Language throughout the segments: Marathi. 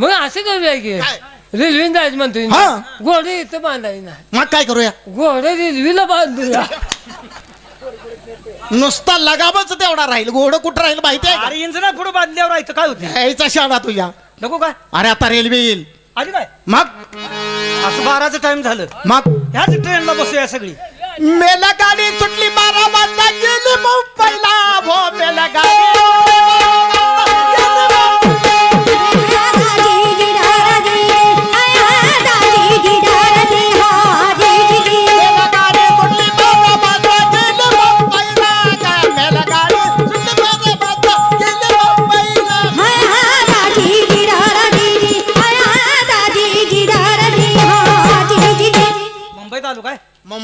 मग असं करूया की. काय? रेल्वेने जायचं म्हणतोय ना. हा. घोडे इथं बांधायचं नाही. मग काय करूया? घोडे रेल्वेला बांधूया. नुसता लगामच तेवढा राहील. घोडं कुठं राहील माहिती आहे अरे इंजना पुढे बांधल्यावर राहायचं काय होते? यायचा शाळा तुझ्या. नको काय? अरे आता रेल्वे येईल. आली काय? मग? असं बाराचं टाइम झालं. मग? ह्याच ट्रेनला बसूया सगळी. मेला गाडी सुटली बारा वाजता गेली मुंबईला. भो मेला गाडी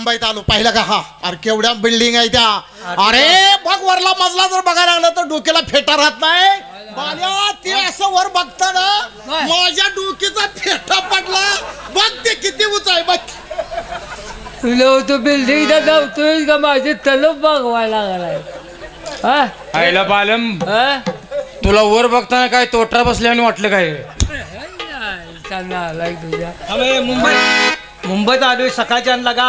मुंबईत आलो पाहिलं का? हा. अरे केवढ्या बिल्डिंग आहे त्या. अरे बघ वरला मजला जर बघायला लागलं तर डोक्याला फेटा राहत नाही. बाल्या, ते असं वर बघताना माझ्या डोक्याचा फेटा पडला. बघ ते किती उंच आहे बघ. तुला तो बिल्डिंगचा धावतोय का माझे तलब बघवायला लागलाय. हा? आईला बालम हा? तुला वर बघताना काय तोटरा बसल्याने वाटलं काय? आलाय तुझ्या. मुंबईत मुंबईत आलोय सकाळच्या लगा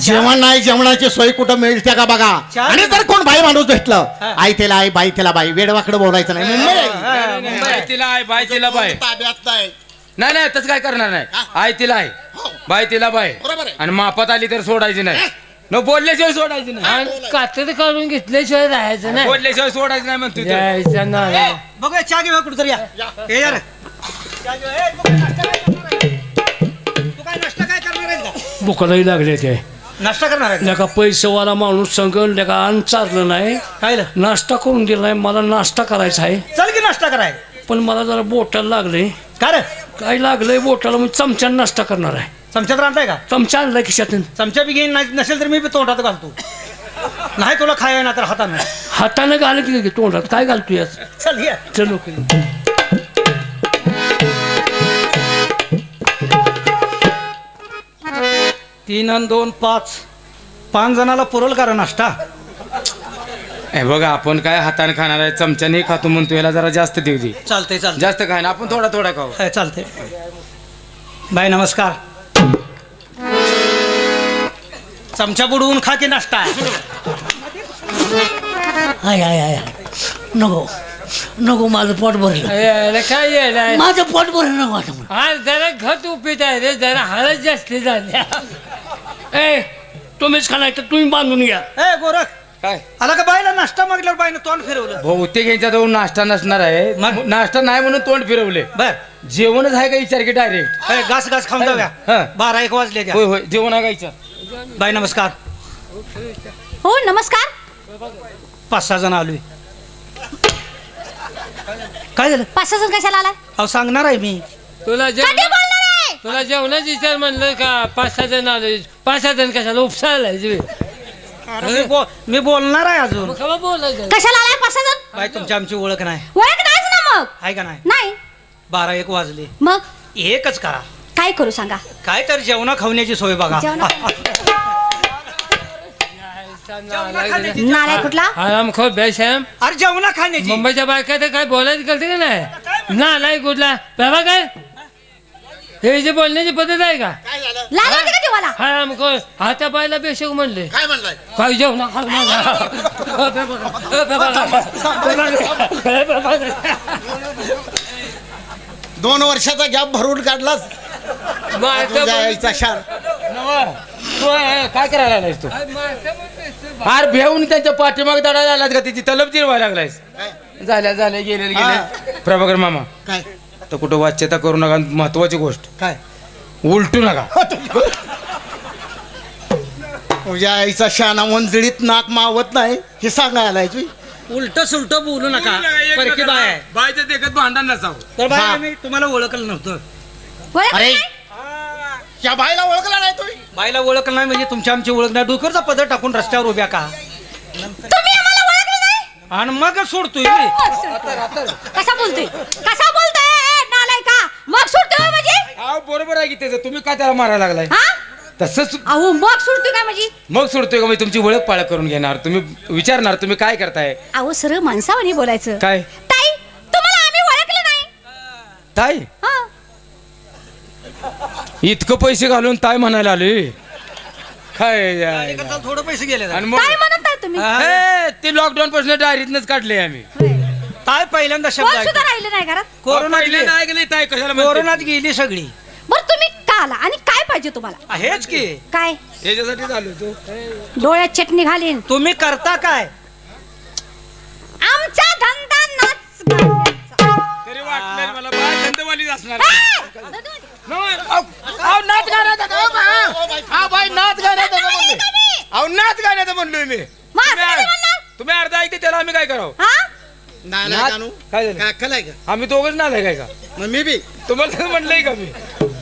जेवण नाही जेवणाची सोय कुठं मिळते का बघा? चार- आणि जर कोण बाई माणूस भेटलं. आई त्याला आई बाई त्याला बाई वेडवाकडे बोलायचं नाही. मुंबई. आहे. मुंबई. बाय तिला आहे बाय तिला बाय ताब्यात नाही? नाही नाही तसं काय करणार नाही. आय तिला आहे. हो. बाय तिला बाय बरोबर आहे. आणि मापात आली तर सोडायची नाही. न बोलल्याशिवाय सोडायची नाही. आणि कातर काढून घेतल्याशिवाय राहायचं नाही. बोलल्याशिवाय सोडायची नाही म्हणतो तू. यायचा ना. बघूया चहा घेऊया कुठेतरी या. ए यार चहा घेऊया. ए, तू काय नाश्ता काय करणार आहे? तू काय नाश्ता काय करणार आहे का बुकालाही लागले ते. नाश्ता करणार आहे लेका पैसेवाला माणूस संग अन्न चारलं नाही. काय झालं? नाश्ता करून दिलाय मला नाश्ता करायचा आहे. चल की नाश्ता कराय. पण मला जरा बोटाला लागले का रे? काय लागलंय बोटाला? मी चमच्यानं नाश्ता करणार आहे. चमच्यात राहताय का? चमचा आणलाय खिशातून. चमचा बी घेईन नाही नसेल तर मी बी तोंडात घालतो. नाही तुला खाय ना तर हातानं. हातानं घाल की की तोंडात. काय घालतो याच चल ये. चलो की तीन आणि दोन पाच. पाच जणाला पुरल का रे नाश्ता. हे बघा आपण काय हाताने खाणार आहे चमच्याने खातो म्हणतो याला जरा जास्त देऊ दे. चालतंय चालतंय. जास्त खाय ना आपण थोडा थोडा खाऊ. ए, चालतंय. बाय नमस्कार. चमचा बुडवून खा की नाश्ता. हाय हाय हाय नको नको माझं पोट भरलं. यायला काय माझं पोट भरलं नको आता. मला. आज जरा घट उपीत आहे रे जरा हळद जास्त झाल्या ए तुम्हीच खाणार तर तुम्ही बांधून घ्या. ए गोरख. काय? आला का बायला नाश्ता मागल्यावर बाईनं तोंड फिरवलं? बहुतेक यांच्या जवळ नाश्ता नसणार आहे. मग? नाश्ता नाही म्हणून तोंड फिरवले. बर. जेवणच आहे का विचार की डायरेक्ट ए, घास घास खाऊन हा. जाऊया बारा एक वाजले त्या होय होय जेवण आहे का विचार? बाय नमस्कार. हो नमस्कार. पाच सहा जण आलोय. काय झालं? पाच सहा जण कशाला आलाय? अहो सांगणार आहे मी. तुला तुला जेवणाच विचार म्हणलं का? पाच सहा जण आले. पाच सहा जण कशाला उपसायला अरे मी बो- मी बोलणार आहे अजून. बोलायचं? कशाला आलाय पाच सहा जण? बाय तुमची आमची ओळख नाही. ओळख नाहीच ना मग. आहे का नाही? नाही. बारा एक वाजले. मग? एकच करा. काय करू सांगा? काय तर जेवणा खावण्याची सोय बघा. जेवणा- नालाय कुठला? आराम खो बेशम अरे जेवणा खाण्याची. मुंबईच्या बायका तर काय बोलायचं कळते का नाही? नालाय कुठला? बाबा काय हे जे बोलण्याची पद्धत आहे का? काय झालं? लागलं का तुम्हाला आराम खो हात्या बायला बेशक म्हणले. काय म्हणलाय? काय दोन वर्षाचा गॅप भरून काढलाच शार. तू काय करायला लागलायस तू? फार भेऊन त्यांच्या पाठीमाग दडायला आलास का? तिची तलब जिरवायला लागलायस. झाल्या झाल्या गेले गेले प्रभाकर मामा. काय? तर कुठं वाच्यता करू नका महत्वाची गोष्ट. काय? उलटू नका. तुझ्या आईचा शाना मंजळीत नाक मावत नाही हे सांगायला आलाय तू उलट सुलट बोलू नका. परकी बाय आहे. बायच्या देखत भांडण नसावं. तर बाय हा. मी तुम्हाला ओळखलं नव्हतं. अरे नाही? या बाईला ओळखला नाही तुम्ही? बायला ओळखलं नाही म्हणजे तुमच्या आमची ओळख नाही. डोकरचा पदर टाकून रस्त्यावर उभ्या का? तुम्ही आम्हाला ओळखलं नाही? आणि मग सोडतोय मी. कसा बोलतोय? कसा बरोबर आहे की त्याचं? तुम्ही काय त्याला मारायला लागलाय? हा? तसंच अहो मग सुटतोय काय म्हणजे मग सोडतोय का? मी तुमची ओळख पाळख करून घेणार. तुम्ही विचारणार तुम्ही काय करताय? अहो सरळ माणसावानी बोलायचं. काय? ताई तुम्हाला आम्ही ओळखलं नाही. ताई? हा. इतकं पैसे घालून ताई म्हणायला आले. काय थोडं पैसे गेले आणि मग काय म्हणत आहे तुम्ही. ए, ते लॉकडाऊन पासून डायरीतनच काढले आम्ही. काय पहिल्यांदा शब्द कोण सुद्धा ऐकला. राहिलं नाही घरात? कोरोनात गेली. नाही गेले ताई कशाला म्हणते? कोरोनात गेली सगळी. बरं तुम्ही का आला? आणि काय पाहिजे तुम्हाला? हेच की. काय? याच्यासाठी झालो तो डोळ्यात चटणी घालीन. तुम्ही करता काय? आमचा धंदा नाच गाण्याचा. तरी वाटलं मला बाय धंदेवालीच असणार. हा! अहो, नाच गाण्याचा का? अहो, बा- हा नाच गाण्याचा का म्हणले? अहो नाच गाण्याचं म्हणलोय मी. मग असं तुम्ही कधी म्हणणार? तुम्ही अर्धा ऐकते त्याला आम्ही काय करावं? हा? नाही नाच- नाही कानू काय झालं? काय अक्कल आहे का आम्ही दोघच नाच आहे काय का? मग मी बी. तुम्हाला म्हणलंय का मी?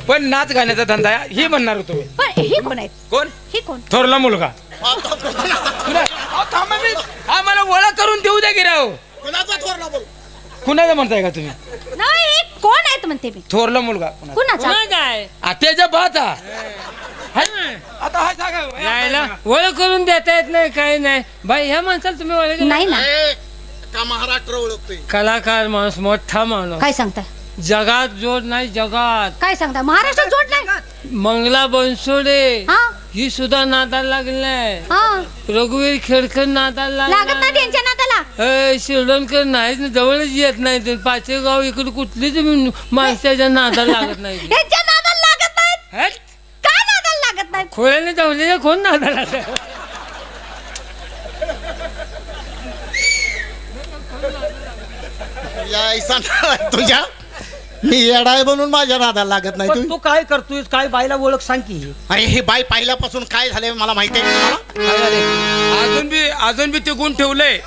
पण नाच गाण्याचा धंदा आहे हे म्हणणार होतो मी. पण ही कोण आहेत? कोण? ही कोण? थोरला मुलगा. अहो, थांबा मी आम्हाला ओळख करून देऊ द्या गिराव कुणाचा थोरला बोल कुणाचा म्हणताय का तुम्ही? नाही ही कोण आहेत म्हणते मी? थोरला मुलगा कुणाचा? कुणाचा? पुन्हा काय आत्याच्या भाचा. हाय? आता हा सांगा. ओळख करून देता येत नाही काही नाही. बाई ह्या माणसाला तुम्ही ओळख नाही ना. ए, का महाराष्ट्र ओळखतोय? कलाकार माणूस मोठा माणूस. काय सांगताय? जगात जोड नाही जगात. काय सांगताय महाराष्ट्रात जोड नाही? मंगला बनसोडे. हा? ही सुद्धा नादाला लागलाय हा. रघुवीर खेडकर नादाला लागत नाही त्यांच्या नादाला? ए, शिर्डणकर नाहीच ना, जवळच येत नाही ते. पाचवे गाव इकडे कुठलीच मी माणसाच्या नादाला लागत नाही त्यांच्या नादाला लागत नाहीत? हट! काय नादाला लागत नाहीत? खोळ्याने जवळच्या कोण नादाला लागत? तुझ्या मी येडाय म्हणून माझ्या नादाला लागत नाही पण तू तू काय करतोय काय बाईला ओळख सांग की अरे हे बाई पाहिल्यापासून काय झालंय मला माहिती आहे का तुम्हाला? काय झाले अजून बी अजून बी ते गुण ठेवलंय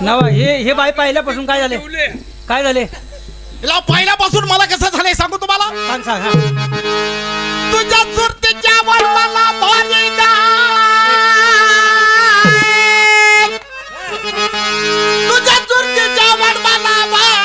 नवा हे हे बाई पाहिल्यापासून काय झाले ठेवले. काय झाले हिला पाहिल्यापासून मला कसं झालंय सांगू तुम्हाला? सांग सांग हा. तुझ्या सुरतीच्या वडिलाला भारी गाय. तुझ्या सुरतीच्या वडिलाला भारी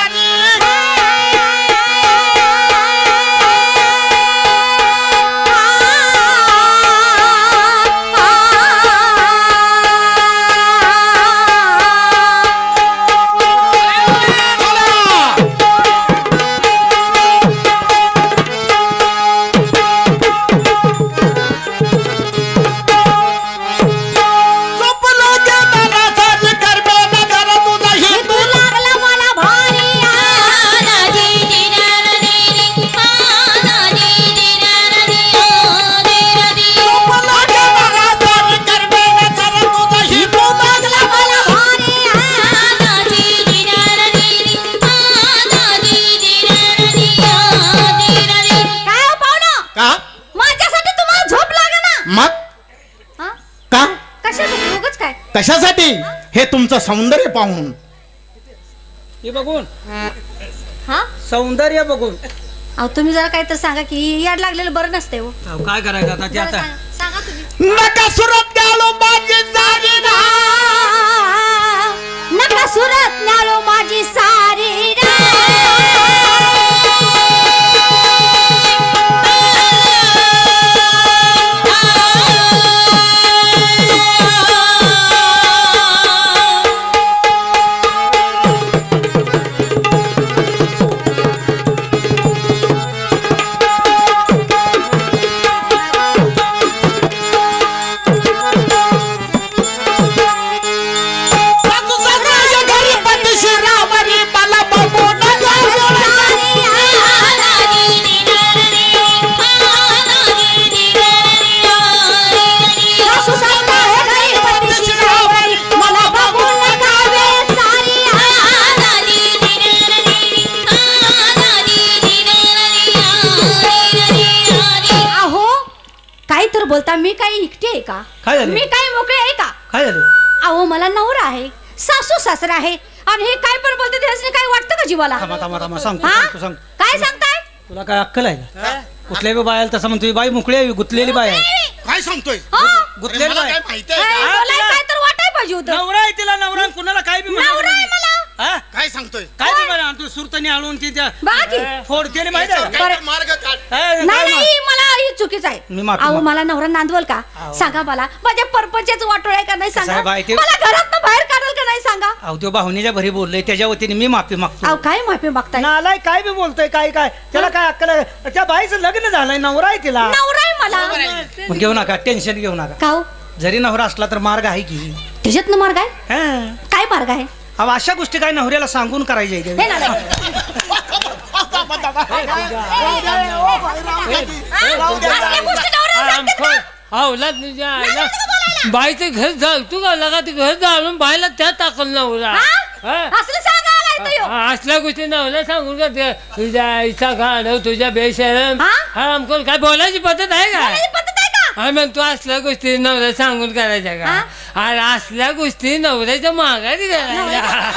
मग? हा? का? कशासाठी? उगाच काय? कशासाठी? हे? तुमचं सौंदर्य पाहून. हे बघून. हा? सौंदर्य बघून. अहो तुम्ही जरा काय तर सांगा की याड लागलेलं बरं नसते हो. अहो, काय करायचं आता ते जरा आता? सांगा सांगा तुम्ही. नका सुरत द्यालो माझी जागी नका सुरत न्यालो माझी सारी काय झालं? मी काही मोकळे आहे का? काय झालं? अहो मला नवरा आहे. सासू सासरा आहे. आणि हे काय पण बोलते त्याच्याने काही वाटतं का जीवाला? थांबा थांबा थांबा सांगतो हा? सांगतो सांग काय सांगताय? तुला काय अक्कल आहे का? कुठल्याही बायाला तसं म्हणतोय बाई मुकळी आहे गुतलेली बाय आहे. काय सांगतोय? हा? गुतलेली मला बाय काय आहे. माहिती आहे बोलायला काय तर वाटाय पाहिजे होतं. नवरा आहे तिला नवरा कुणाला काय बी नवरा आहे. मला हा? काय सांगतोय? काय तू सुरतनी आणून ती त्या फोड केली माहिती आहे का? काय मार्ग काढ काय- नाही काय नाही मला ही चुकीच आहे. मी माफी अहो माग- मला नवरा नांदवल का? सांगा मला. माझ्या परपंचाच वाटोळ आहे का नाही सांगा? साहेब, आहे ते- मला घरात बाहेर काढाल का नाही सांगा? अहो त्यो भावनेच्या भरी बोललोय त्याच्या वतीने मी माफी मागतो. अहो काय माफी मागताय? नालाय काय बी बोलतोय काय काय? त्याला काय अक्कल आहे? त्या बाईचं लग्न झालंय नवरा आहे तिला. नवरा आहे मला. मग घेऊ नका टेन्शन घेऊ नका. का हो? जरी नवरा असला तर मार्ग आहे की. त्याच्यातनं मार्ग आहे? हा. काय मार्ग आहे? अहो अशा गोष्टी काय नवऱ्याला सांगून करायच्या हे आहेत. ना असल्या गोष्टी नवऱ्याला सांगतात का? अवलाद तुझ्या आईला बाईचं घर जाळ तू का लगा ते घर जाळून बाईला त्या टाकल नवरा हा? हा? असलं ह्यो. हा, असल्या गोष्टी नवला सांगून का ते तुझ्या आईचा गाडव तुझ्या बेशरम हा? हरामखोर काय बोलायची पद्धत आहे का बोलायची पद्धत हा मग तू असल्या गोष्टी नवऱ्या सांगून करायच्या का? अरे असल्या गोष्टी नवऱ्याच्या माघारी करायच्या.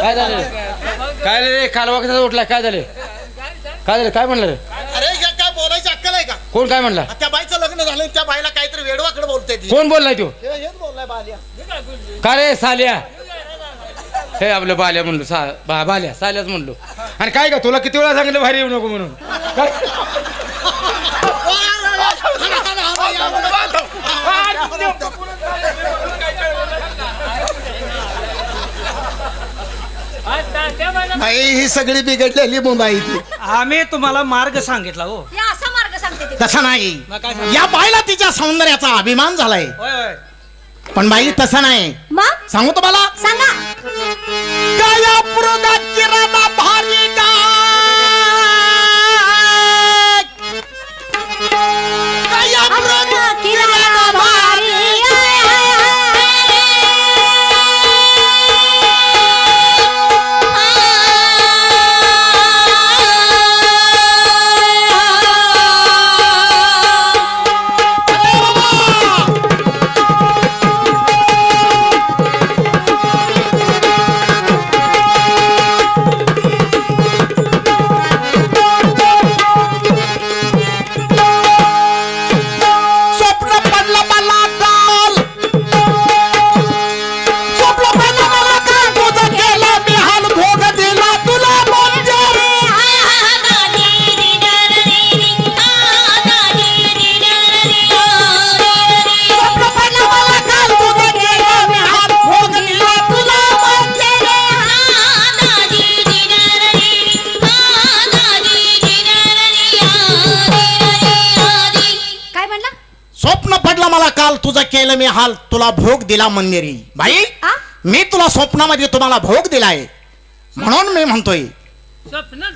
काय झालं काय रे? कालवा कसा उठला. काय झाले? काय झालं? काय म्हणलं रे? अरे काय बोलायची अक्कल आहे का? कोण काय म्हणला? त्या बाईचं लग्न झालं त्या बाईला काहीतरी वेडवाकडे बोलते ती. कोण बोललाय तो? हे- हेच बोललाय बाल्या. का रे साल्या? हे आपलं बाल्या म्हणलो सा बा बाल्या साल्याच म्हणलो. आणि काय का तुला किती वेळा सांगितलं बाहेर येऊ नको म्हणून? काय? ही सगळी बिघडलेली आहे ती आम्ही तुम्हाला मार्ग सांगितला हो. हे असा मार्ग सांगते ते. तसा नाही. मग काय सांगू? या बाईला तिच्या सौंदर्याचा अभिमान झालाय. होय होय. पण बाई तसं नाही. मग? सांगू तुम्हाला? सांगा. किराणा भारी काया पुरोगा किराणा हाल तुला भोग दिला मंदिरी. बाई आ? मी तुला स्वप्नामध्ये तुम्हाला भोग दिलाय. म्हणून मी म्हणतोय.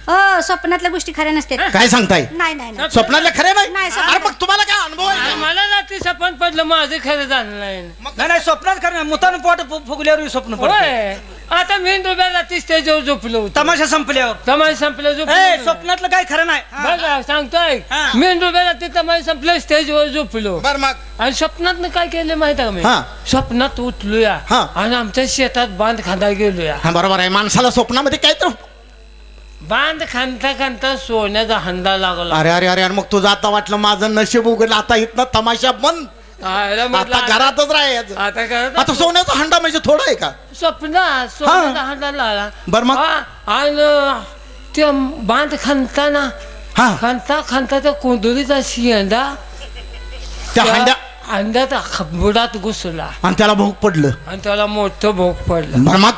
अ, स्वप्नातल्या गोष्टी खऱ्या नसते काय सांगताय? नाही नाही नाही. स्वप्नातले खरे नाही नाही, स्वप्नात- अरे मग तुम्हाला काय अनुभव आहे? मला रात्री सपन पडलं माझं खरं झालं नाही. नाही नाही स्वप्नात खरं नाही. मुतानं पोट फुगल्यावर स्वप्न पडतं होय. आता मी रुपया रात्री स्टेजवर झोपलो तमाशा संपल्यावर. तमाशा संपलं ए झोपलो स्वप्नातलं काय खरं नाही. हा. बघा सांगतोय हा. मी रुपया रात्री तमाशा संपलं स्टेजवर झोपलो. बर मग. आणि स्वप्नात काय केलं माहीत आहे का मी? हा. स्वप्नात उठलोया. हा. आणि आमच्या शेतात बांध खांदा गेलोया. हा बरोबर आहे. माणसाला स्वप्नामध्ये काय तर बांध खांदा खांदा सोन्याचा हंडा लागला. अरे अरे अरे अरे मग तुझं आता वाटलं माझं नशीब उघडलं. आता इथनं तमाशा बंद. आयला म्हटलं, आता घरातच राहायचं. आता करत आता सोन्याचा हंडा म्हणजे थोडं आहे का? स्वप्नात सोन्याचा हंडा लागला बरं मग? हा, आणि ते बांध खांदताना हा. खांदता खांदता त्या कोंदुरीचा शेंडा त्या हंड्या? अंड्यात बुडात घुसला. आणि त्याला भोग पडलं. आणि त्याला मोठं भोग पडलं. बरं मग?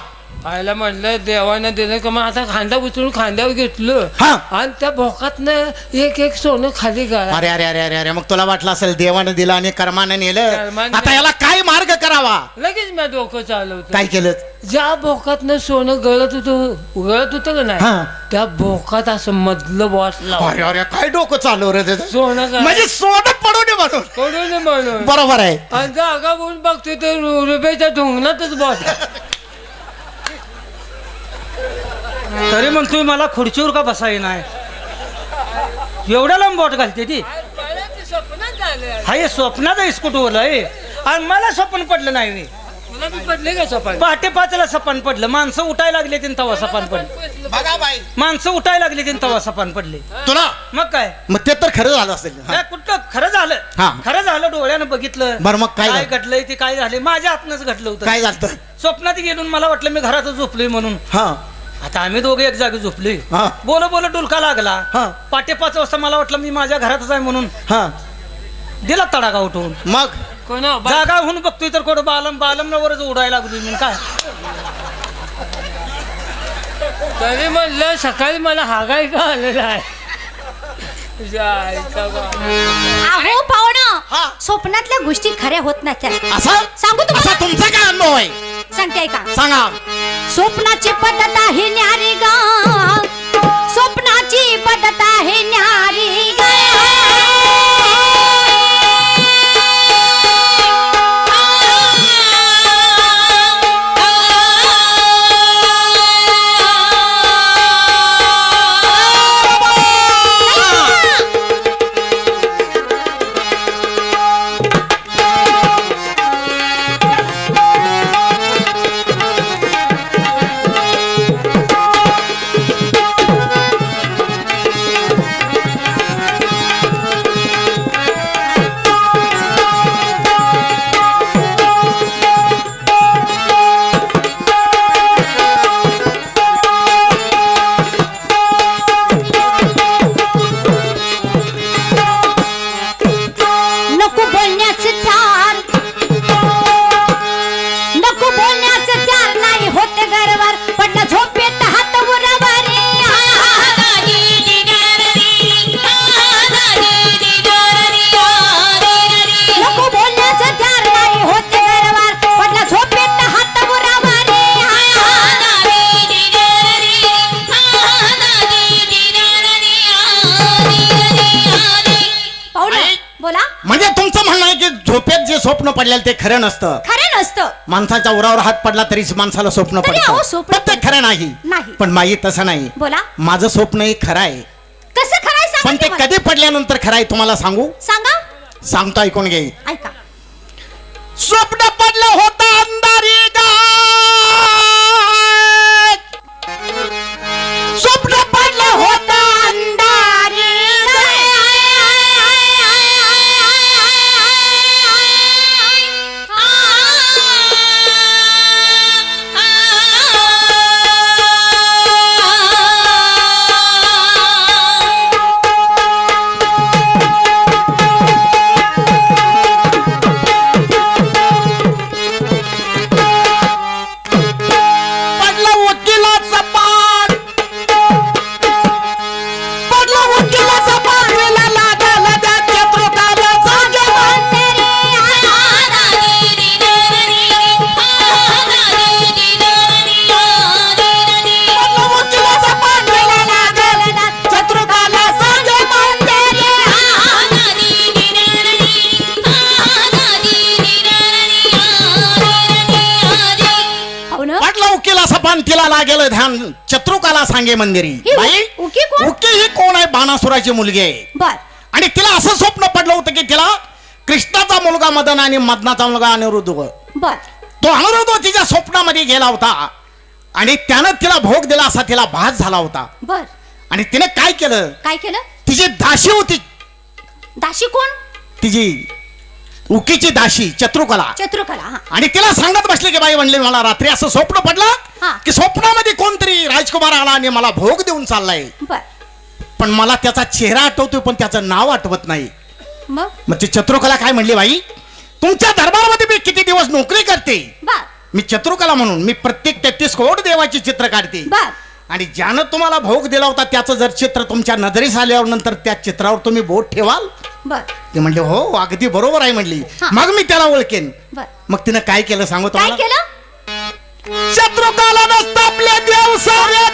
आयला म्हणलं देवानं दिलं का मग आता खांदा उचलून खांद्यावर घेतलं. हा. आणि त्या भोकातनं एक एक सोनं खाली गाळा अरे अरे अरे अरे अरे मग तुला वाटलं असेल देवानं दिलं आणि कर्मानं नेलं? कर्मानं आता याला काय मार्ग करावा? लगेच मी डोकं चालवतो. काय केलं? ज्या भोकातनं सोनं गळत होतं गळत होतं का हा. नाही त्या भोकात असं मधलं लाव अरे अरे काय डोकं चालू रे त्याचं? सोनं गळा- म्हणजे सोनं पडू नये म्हणून. पडून म्हणून. बरोबर आहे. आणि जागा बघतोय तर रुपयाच्या ढोंगणातच बॉस. तरी म्हणतोय मला खुर्चीवर का बसाय नाही एवढ्या लांब बोट घालते ती. हा हे स्वप्नाचा इस्कुटवर आहे. आणि मला स्वप्न पडलं नाही. पडले का पहाटे पाचला सपान पडलं. माणसं उठायला लागले तीन तवा सपान पडले. बघा बाई. माणसं उठायला लागले तीन तवा सपान पडले. तुला? मग काय? मग ते तर खरं झालं असेल. हा. काय कुठलं खरं झालं. हा. खरं झालं डोळ्यानं बघितलं. बरं मग काय? घडलंय ते काय झाले माझ्या हातनंच घडलं होतं. काय झालं? स्वप्नात गेलून मला वाटलं मी घरातच झोपलोय म्हणून. हा. आता आम्ही दोघे एक जागी झोपलोय हा. बोल बोल डुलका लागला. हा. पाटे पाच वाजता मला वाटलं मी माझ्या घरातच आहे म्हणून. हा. दिला तडागा उठवून. मग? कोण जागा होऊन बघतोय तर कोण? बालम बालमनावरच उडायला लागलोय मी काय? तरी म्हणलं सकाळी मला हागाय का आलेला आहे. जायचा बा. अहो पाहुणं. हा. स्वप्नातल्या गोष्टी खऱ्या होत नाही त्या असा? सांगू तुम्हाला? असा तुमचा काय अनुभव आहे? सांगते ऐका. सांगा. स्वप्नाची पद्धत आहे न्यारी गा. स्वप्नाची पद्धत आहे न्यारी गा. नको पडलेलं ते खरं नसतं. खरं नसतं. माणसाच्या उरावर हात पडला तरीच माणसाला स्वप्न तरी अहो, पडतं. स्वप्न पण ते खरं नाही. नाही. पण माई तसं नाही. बोला. माझं स्वप्न हे खरं आहे. कसं खरं आहे सांगा पण की ते मला. कधी पडल्यानंतर खरं आहे तुम्हाला सांगू? सांगा. सांगतो ऐकून घे. ऐका. स्वप्न पडलं होतं अंधारी गाय सांगे मंदिरी. ही उ- बाई उकी कोण? उकी ही कोण आहे बाणासुराची मुलगी? आहे बर. आणि तिला असं स्वप्न पडलं होतं की तिला कृष्णाचा मुलगा मदन आणि मदनाचा मुलगा अनिरुद्ध. बर. तो अनिरुद्ध तिच्या स्वप्नामध्ये गेला होता. आणि त्यानं तिला भोग दिला असा तिला भास झाला होता. बर. आणि तिने काय केलं? काय केलं? तिची दाशी होती. दाशी कोण? तिची उकीची दाशी चत्रुकला चतुर्कला हा. आणि तिला सांगत बसले की बाई म्हणले मला रात्री असं स्वप्न हा. पडलं की स्वप्नामध्ये कोणतरी राजकुमार आला आणि मला भोग देऊन चाललाय. बर. पण मला त्याचा चेहरा आठवतोय पण त्याचं नाव आठवत नाही. मग? मग ती चत्रुकला काय म्हणली बाई तुमच्या दरबारामध्ये मी किती दिवस नोकरी करते? बर. मी चत्रुकला म्हणून मी प्रत्येक तेहतीस कोट देवाची चित्र काढते. बर. आणि ज्यानं तुम्हाला भोग दिला होता त्याचं जर चित्र तुमच्या नजरेस आल्यावर नंतर त्या चित्रावर तुम्ही बोट ठेवाल बर. ते म्हणले हो अगदी बरोबर आहे म्हणली. हा. मग मी त्याला ओळखेन. बर. मग तिनं काय केलं सांगू काय तुम्हाला? केलं? शत्रुकाला नसतं आपल्या देव साऱ्या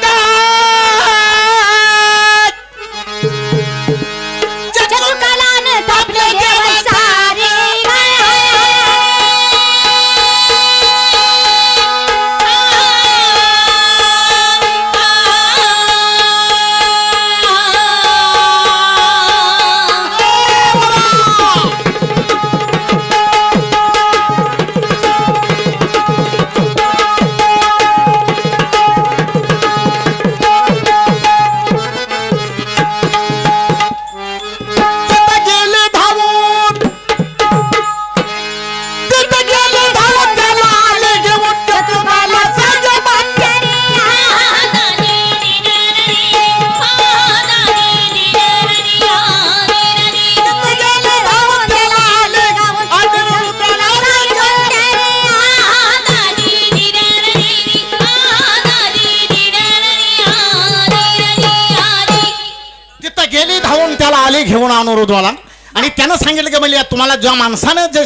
माणसानं जे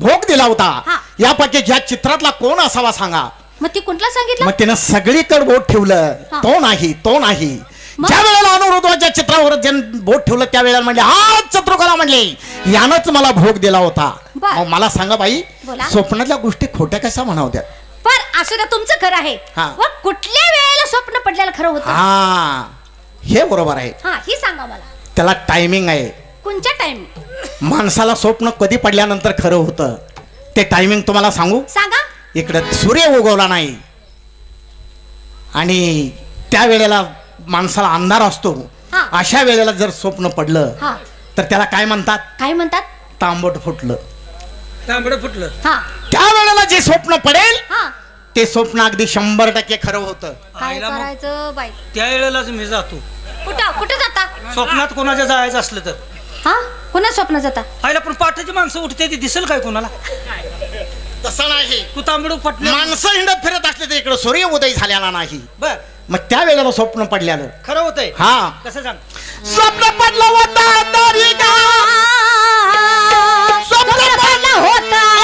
भोग दिला होता. यापैकी ह्या चित्रातला कोण असावा सांगा. मग ती कुठला सांगितलं? मग त्यानं सगळीकडे बोट ठेवलं. तो नाही तो नाही? ज्या वेळेला अनुरोधाच्या चित्रावर ज्यानं बोट ठेवलं त्या वेळेला म्हणले हा चत्रुकला म्हणले. यानंच मला भोग दिला होता. मग मला सांगा बाई. स्वप्नातल्या गोष्टी खोट्या कशा म्हणावत्या पर असं ना तुमचं खरं आहे. कुठल्या वेळेला स्वप्न पडलेलं खरं होतं? हा. हे बरोबर आहे. हा ही सांगा मला. त्याला टायमिंग आहे. कोणच्या टाइम माणसाला स्वप्न कधी पडल्यानंतर खरं होतं? ते टायमिंग तुम्हाला सांगू? सांगा. इकडं सूर्य उगवला नाही. आणि त्या वेळेला माणसाला अंधार असतो. हा. अशा वेळेला जर स्वप्न पडलं हा. तर त्याला काय म्हणतात? काय म्हणतात? तांबट फुटलं. तांबडं फुटलं. हा. त्या वेळेला जे स्वप्न पडेल हा. ते स्वप्न अगदी शंभर टक्के खरं होतं. काय आईला मग करायचं बाई? त्या वेळेलाच मी जातो. कुठं? कुठं जाता? स्वप्नात कोणाच्या जायचं असलं तर. हा? कोणा स्वप्न जाता? आईला पण पाठाची माणसं उठते ती दिसेल काय कोणाला? तसं नाही. तू तांबडू पटले माणसं हिंड फिरत असले तर इकडे सूर्य उदय झालेला नाही. बर. मग त्यावेळेला स्वप्न पडल्यानं. खरं होतंय. हा. कसं सांग? स्वप्न पडलं होतं तरी का? स्वप्न पडलं होतं.